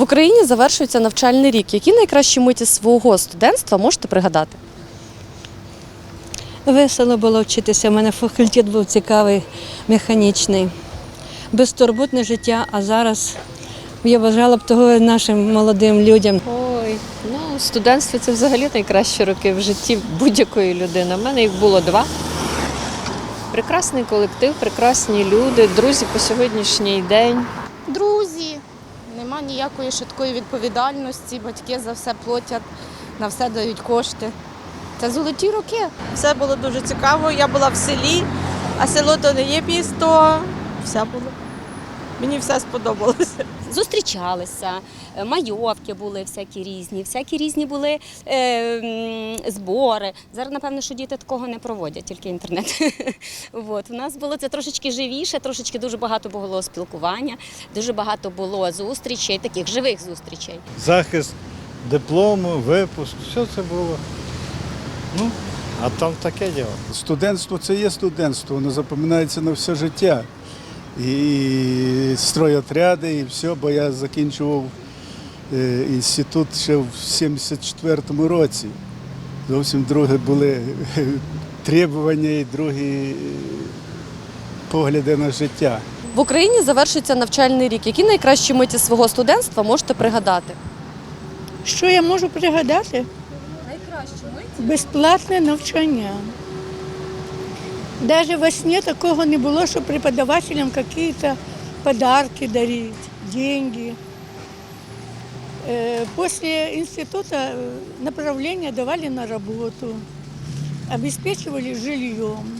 В Україні завершується навчальний рік. Які найкращі миті свого студентства можете пригадати? Весело було вчитися. У мене факультет був цікавий, механічний. Безтурботне життя, а зараз я бажала б того нашим молодим людям. Ой, ну студентство це взагалі найкращі роки в житті будь-якої людини. У мене їх було два. Прекрасний колектив, прекрасні люди, друзі по сьогоднішній день. друзі, нема ніякої швидкої відповідальності, батьки за все платять, на все дають кошти. Це золоті роки. Все було дуже цікаво. Я була в селі, а село то не є місто. Все було. Мені все сподобалося. зустрічалися, е, майовки були всякі різні, всякі різні були е, збори. Зараз, напевно, що діти такого не проводять, тільки інтернет. От. У нас було це трошечки живіше, трошечки дуже багато було спілкування, дуже багато було зустрічей, таких живих зустрічей. захист диплому, випуск, все це було. Ну, а там таке діло. Студентство це є студентство, воно запам'ятається на все життя. І стройотряди, і все, бо я закінчував е, інститут ще в 74-му році. Зовсім друге були требування і другі е, погляди на життя. В Україні завершується навчальний рік. Які найкращі миті свого студентства можете пригадати? Що я можу пригадати? Безплатне навчання. Даже во сне такого не было, что преподавателям какие-то подарки дарить, деньги. Э, После института направления направление давали на работу, обеспечивали жильем.